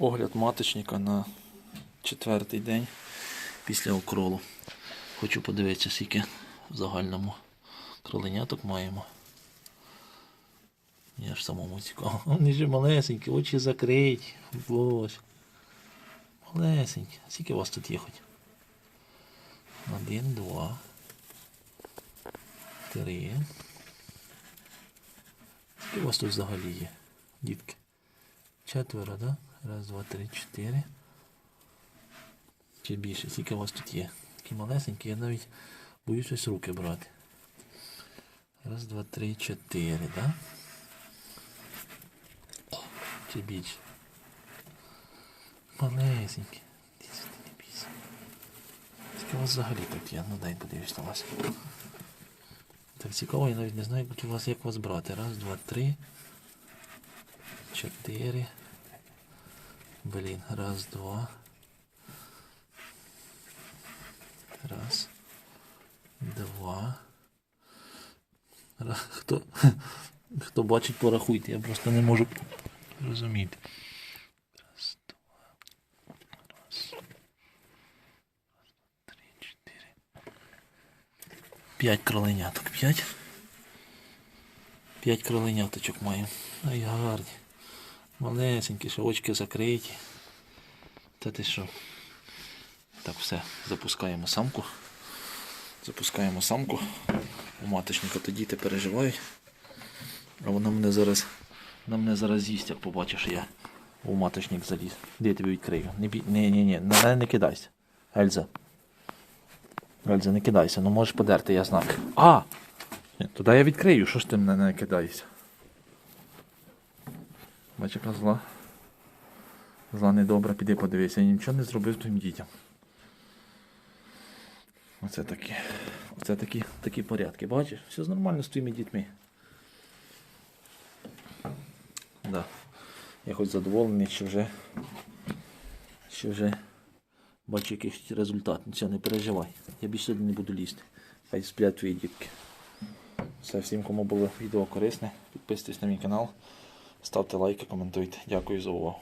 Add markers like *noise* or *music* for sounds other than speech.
Огляд маточника на четвертий день після окролу. Хочу подивитися, скільки в загальному кроленяток маємо. Я ж самому цікаво. *laughs* Вони ж малесенькі, очі закриті. Боже. Малесенькі. Скільки у вас тут є хоч? Один, два. Три. Скільки у вас тут взагалі є, дітки? Четверо, да? Раз, два, три, чотири. Чи більше? Скільки у вас тут є? Такі малесенькі, я навіть боюсь ось руки брати. Раз, два, три, чотири, так? да? Чи більше? Малесенькі. Скільки у вас взагалі тут є? Ну дай подивись на вас. Так цікаво, я навіть не знаю, як у вас як вас брати. Раз, два, три. Чотири. Блін, раз, два. Раз. Два. Раз. Хто, *laughs* хто бачить, порахуйте, я просто не можу розуміти. Раз, два. Раз. Три, чотири. П'ять кроленяток. П'ять. П'ять кроленяточок маємо. Ай, гарні. Малесенькі, що очки закриті. Та ти що? Так, все, запускаємо самку. Запускаємо самку. У маточника тоді ти переживають. А вона мене зараз. Вона мене зараз з'їсть, як побачиш, я у маточник заліз. Де я тобі відкрию? Не бій. Ні, ні, ні, на не кидайся. Ельза. Ельза, не кидайся, ну можеш подерти, я знак. А! Туди я відкрию, що ж ти мене не кидаєшся? Бач, яка зла. Зла недобра, піди подивися, я нічого не зробив твоїм дітям. Оце такі. Оце такі, такі порядки. Бачиш? Все нормально з твоїми дітьми. Да. Я хоч задоволений, що вже. Що вже бачу якийсь результат. Нічого не переживай. Я більше сюди не буду лізти. Хай сплять твої дітки. Все, всім, кому було відео корисне, підписуйтесь на мій канал, ставте лайки, коментуйте. Дякую за увагу.